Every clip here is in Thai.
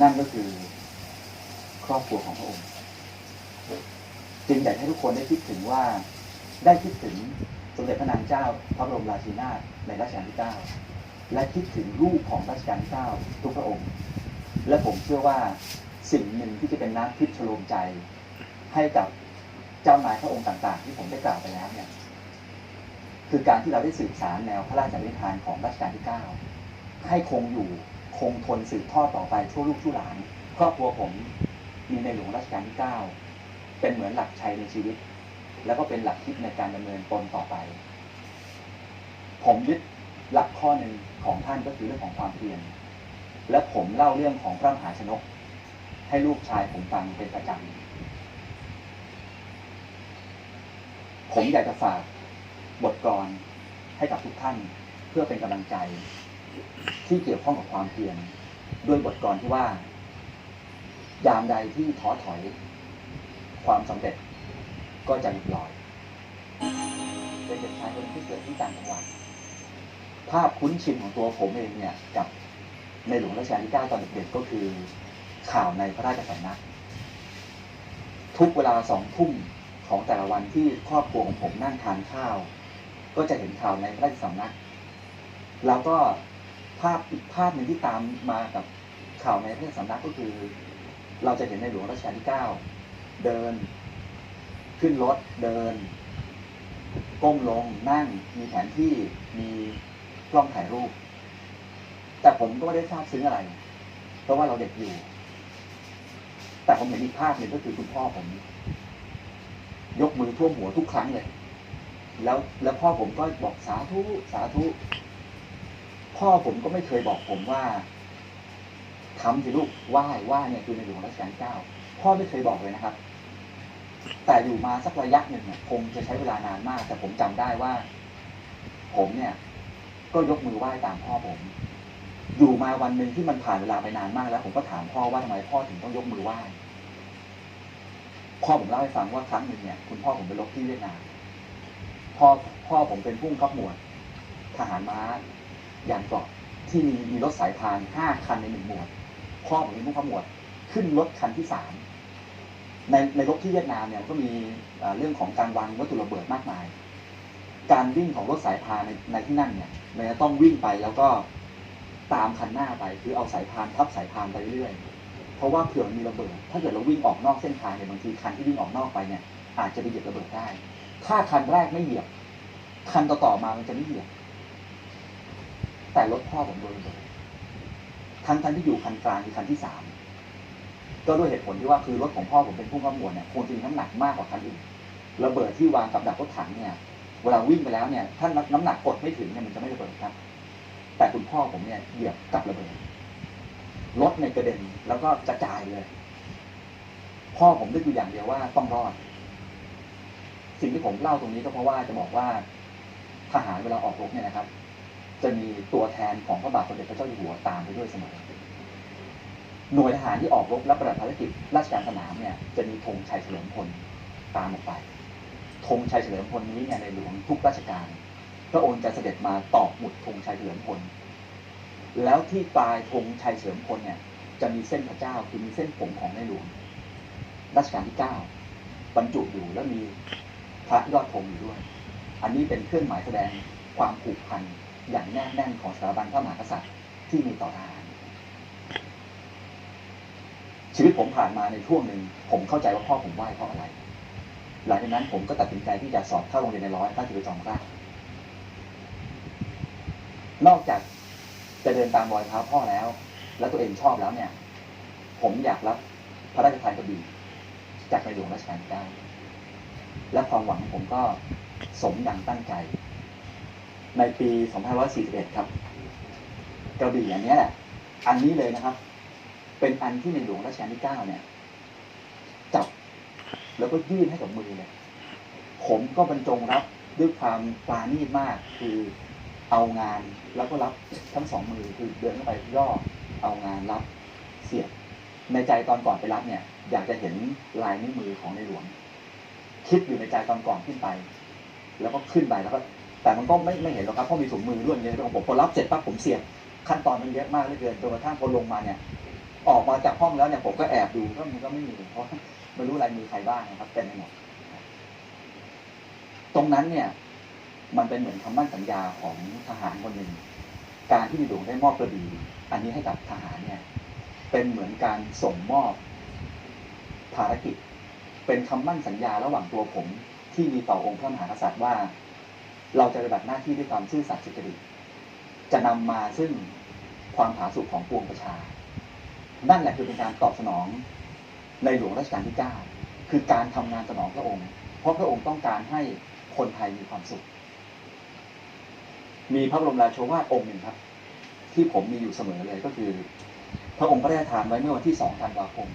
นั่นก็คือครอบครัวของพระองค์ จึงอยากให้ทุกคนได้คิดถึงว่าได้คิดถึงสมเด็จพระนางเจ้า พระบรมราชินีนาถในรัชกาลที่9และคิดถึงลูกของรัชกาลที่9ทุกพระองค์ และผมเชื่อว่าสิ่งหนึ่งที่จะเป็นน้ำทิพย์ชโลมใจ ให้กับเจ้านายพระองค์ต่างๆ ที่ผมได้กล่าวไปแล้วเนี่ยคือการที่เราได้สืบสารแนวพระราชนิทานของรัชกาลที่ 9 ให้คงอยู่ คงทนสืบทอดต่อไปชั่วลูกชั่วหลานครอบครัวผมมีในหลวงรัชกาลที่ 9 เป็นเหมือนหลักชัยในชีวิต แล้วก็เป็นหลักคิดในการดำเนินตนต่อไป ผมยึดหลักข้อหนึ่งของท่านก็คือเรื่องของความเพียรและผมเล่าเรื่องของพระมหาชนก ให้ลูกชายผมฟังเป็นประจำผมอยากจะฝากบทกลอนให้กับทุกท่านเพื่อเป็นกำลังใจ ที่เกี่ยวข้องกับความเพียรด้วยบทกลอนที่ว่า ยามใดที่ท้อถอย ความสำเร็จก็จะหลุดลอยเป็นเด็กชายคนที่เกิดที่ต่างจังหวัดภาพคุ้นชินของตัวผมเองเนี่ยกับในหลวงรัชกาลที่ 9 ตอนเด็กๆก็คือ ข่าวในพระราชสำนัก ทุกเวลาสองทุ่มของแต่ละวันที่ครอบครัวของผมนั่งทานข้าว ก็จะเห็นข่าวในพระราชสำนัก แล้วก็ ภาพอีกภาพหนึ่งที่ตามมากับข่าวในพระราชสำนักก็คือ เราจะเห็นในหลวงรัชกาลที่ 9 เดิน ขึ้นรถเดิน ก้มลงนั่งมีแผนที่มีกล้องถ่ายรูป แต่ผมก็ไม่ได้ทราบซึ้งอะไร เพราะว่าเราเด็กอยู่ แต่ผมเห็นอีกภาพหนึ่งก็คือคุณพ่อผม ยกมือท่วมหัวทุกครั้งเลย แล้วแล้วพ่อผมก็บอกสาธุสาธุ พ่อผมก็ไม่เคยบอกผมว่าทำสิลูกไหว้ไหว้เนี่ยคือในหลวงรัชกาลเก้าพ่อไม่เคยบอกเลยนะครับ แต่อยู่มาสักระยะหนึ่งเนี่ยคงจะใช้เวลานานมาก แต่ผมจำได้ว่า ผมเนี่ย ก็ยกมือไหว้ตามพ่อผม อยู่มาวันหนึ่งที่มันผ่านเวลาไปนานมากแล้ว ผมก็ถามพ่อว่าทำไมพ่อถึงต้องยกมือไหว้พ่อผมเล่าให้ฟังว่าครั้งหนึ่งเนี่ยคุณพ่อผมไปรบที่เวียดนามพ่อพ่อผมเป็นผู้บังคับหมวดทหารม้า ยานเกาะที่มีมีรถสายพานห้าคันในหนึ่งหมวดพ่อผมเป็นผู้บับหมวด ขึ้นรถคันที่สามในในรบที่เวียดนามเนี่ยก็มีเรื่องของการวางวัตถุระเบิดมากมาย การวิ่งของรถสายพานในในที่นั่นเนี่ยมันจะต้องวิ่งไปแล้วก็ตามคันหน้าไปคือเอาสายพานทับสายพานไปเรื่อยเพราะว่าเผื่อนมีระเบิด ถ้าเกิดเราวิ่งออกนอกเส้นทางเนี่ยบางทีคันที่วิ่งออกนอกไปเนี่ยอาจจะไปเหยียบระเบิดได้ ถ้าคันแรกไม่เหยียบ คันต่อๆมามันจะไม่เหยียบ แต่รถพ่อผมโดนระเบิดคันคันที่อยู่คันกลางคือคันที่สามก็ด้วยเหตุผลที่ว่าคือรถของพ่อผมเป็นผู้ขมวดเนี่ยควรจะมีน้ำหนักมากกว่าคันอื่นระเบิดที่วางกับดักรถถังเนี่ย เวลาวิ่งไปแล้วเนี่ยถ้าน้ำหนักกดไม่ถึงเนี่ยมันจะไม่ระเบิดครับ แต่คุณพ่อผมเนี่ยเหยียบกับระเบิดรถในกระเด็นแล้วก็กระจายเลย พ่อผมนึกอยู่อย่างเดียวว่าต้องรอด สิ่งที่ผมเล่าตรงนี้ก็เพราะว่าจะบอกว่าทหารเวลาออกรบเนี่ยนะครับ จะมีตัวแทนของพระบาทสมเด็จพระเจ้าอยู่หัวตามไปด้วยเสมอหน่วยทหารที่ออกรบและปฏิบัติภารกิจราชการสนามเนี่ยจะมีธงชัยเฉลิมพลตามออกไปธงชัยเฉลิมพลนี้เนี่ยในหลวงทุกราชการ พระองค์จะเสด็จมาตอกหมุดธงชัยเฉลิมพลแล้วที่ปลายธงชัยเฉลิมพลเนี่ยจะมีเส้นพระเจ้าคือมีเส้นผมของในหลวงรัชกาลที่เก้าบรรจุอยู่แล้วมีพระยอดธงอยู่ด้วย อันนี้เป็นเครื่องหมายแสดงความผูกพัน อย่างแนบแน่นของสถาบันพระมหากษัตริย์ที่มีต่อทหารชีวิตผมผ่านมาในช่วงหนึ่งผมเข้าใจว่าพ่อผมไหว้เพราะอะไร หลังจากนั้นผมก็ตัดสินใจที่จะสอบเข้าโรงเรียนในร้อยพระจุลจอมเกล้านอกจากจะเดินตามรอยเท้าพ่อแล้ว แล้วตัวเองชอบแล้วเนี่ย ผมอยากรับพระราชทานกระบี่จากในหลวงรัชกาลที่เก้าและความหวังของผมก็สมดังตั้งใจ ในปี2541 ครับกระบี่อันนี้แหละอันนี้เลยนะครับ เป็นอันที่ในหลวงรัชกาลที่ 9 เนี่ย จับแล้วก็ยื่นให้กับมือเลยผมก็บรรจงรับด้วยความปราณีตมาก คือเอางานแล้วก็รับทั้งสองมือคือเดินเข้าไปย่อเอางานรับเสียบในใจตอนก่อนไปรับเนี่ย อยากจะเห็นลายนิ้วมือของในหลวง คิดอยู่ในใจตอนก่อนขึ้นไป แล้วก็ขึ้นไปแล้วก็ แต่มันก็ไม่ไม่เห็นหรอกครับเพราะมีถุงมือด้วยเงี้ยของผมพอรับเสร็จปั๊บผมเสียบขั้นตอนมันเยอะมากเหลือเกินจนกระทั่งพอลงมาเนี่ย ออกมาจากห้องแล้วเนี่ยผมก็แอบดูก็มันก็ไม่มีเพราะไม่รู้อะไรมีใครบ้างนะครับเต็มไปหมดตรงนั้นเนี่ย มันเป็นเหมือนคำมั่นสัญญาของทหารคนหนึ่งการที่ในหลวงได้มอบกระบี่อันนี้ให้กับทหารเนี่ย เป็นเหมือนการส่งมอบภารกิจ เป็นคำมั่นสัญญาระหว่างตัวผมที่มีต่อองค์พระมหากษัตริย์ว่า เราจะปฏิบัติหน้าที่ด้วยความซื่อสัตย์สุจริตจะนำมาซึ่งความผาสุกของปวงประชา นั่นแหละคือเป็นการตอบสนองในหลวงรัชกาลที่9คือการทำงานสนองพระองค์ เพราะพระองค์ต้องการให้คนไทยมีความสุข มีพระบรมราโชวาทองค์หนึ่งครับ ที่ผมมีอยู่เสมอเลยก็คือ พระองค์พระราชทานไว้เมื่อวันที่ 2 ธันวาคม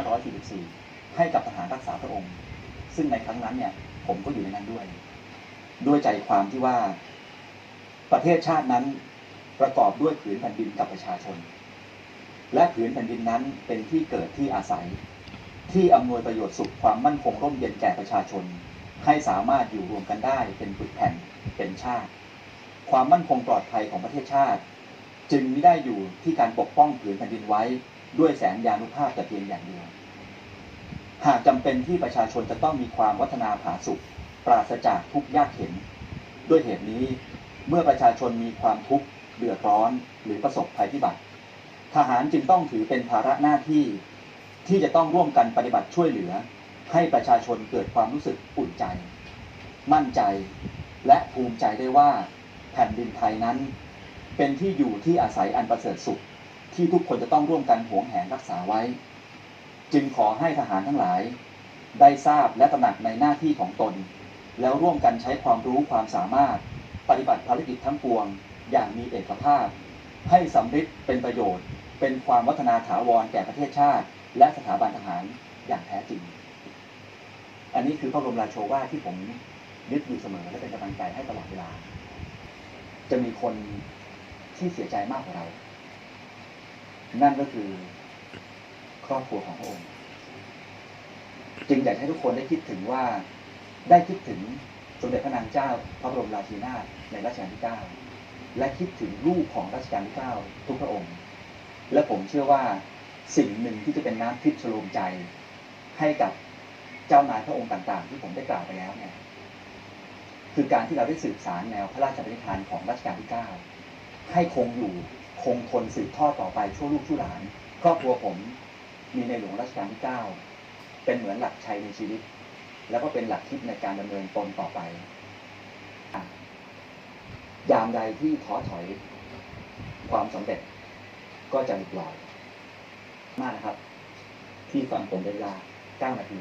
2544 ให้กับทหารรักษาพระองค์ ซึ่งในครั้งนั้นเนี่ย ผมก็อยู่ในนั้นด้วย ด้วยใจความที่ว่า ประเทศชาตินั้นประกอบด้วยผืนแผ่นดินกับประชาชน และผืนแผ่นดินนั้นเป็นที่เกิดที่อาศัย ที่อำนวยประโยชน์สุขความมั่นคงร่มเย็นแก่ประชาชน ให้สามารถอยู่รวมกันได้เป็นปึกแผ่นเป็นชาติ ความมั่นคงปลอดภัยของประเทศชาติ จึงไม่ได้อยู่ที่การปกป้องผืนแผ่นดินไว้ด้วยแสนยานุภาพแต่เพียงอย่างเดียวหากจำเป็นที่ประชาชนจะต้องมีความวัฒนาผาสุก ปราศจากทุกข์ยากเข็นด้วยเหตุนี้เมื่อประชาชนมีความทุกข์เดือดร้อนหรือประสบภัยพิบัติ ทหารจึงต้องถือเป็นภาระหน้าที่ที่จะต้องร่วมกันปฏิบัติช่วยเหลือ ให้ประชาชนเกิดความรู้สึกอุ่นใจ มั่นใจและภูมิใจได้ว่า แผ่นดินไทยนั้น เป็นที่อยู่ที่อาศัยอันประเสริฐสุข ที่ทุกคนจะต้องร่วมกันหวงแหนรักษาไว้ จึงขอให้ทหารทั้งหลาย ได้ทราบและตระหนักในหน้าที่ของตน แล้วร่วมกันใช้ความรู้ความสามารถ ปฏิบัติภารกิจทั้งปวง อย่างมีเอกภาพ ให้สำฤทธิ์เป็นประโยชน์ เป็นความวัฒนาถาวรแก่ประเทศชาติ และสถาบันทหารอย่างแท้จริง อันนี้คือพระบรมราโชวาทที่ผมยึดอยู่เสมอและเป็นกำลังใจให้ตลอดเวลา จะมีคนที่เสียใจมากกว่าเรา นั่นก็คือครอบครัวของพระองค์ จึงอยากให้ทุกคนได้คิดถึงว่า ได้คิดถึงสมเด็จพระนางเจ้าพระบรมราชินีนาถในรัชกาลที่ 9 และคิดถึงลูกของรัชกาลที่ 9 ทุกพระองค์ และผมเชื่อว่าสิ่งหนึ่งที่จะเป็นน้ำทิพย์ชโลมใจ ให้กับเจ้านายพระองค์ต่างๆ ที่ผมได้กล่าวไปแล้วเนี่ยคือการที่เราได้สืบสารแนวพระราชปณิธานของรัชกาลที่ 9 ให้คงอยู่คงทนสืบทอดต่อไปชั่วลูกชั่วหลาน ครอบครัวผมมีในหลวงรัชกาลที่ 9 เป็นเหมือนหลักชัยในชีวิต แล้วก็เป็นหลักคิดในการดำเนินตนต่อไปอยามใดที่ท้อถอยความสำเร็จก็จะหลุดลอย มากนะครับ ที่ฟังผมเป็นเวลา9นาที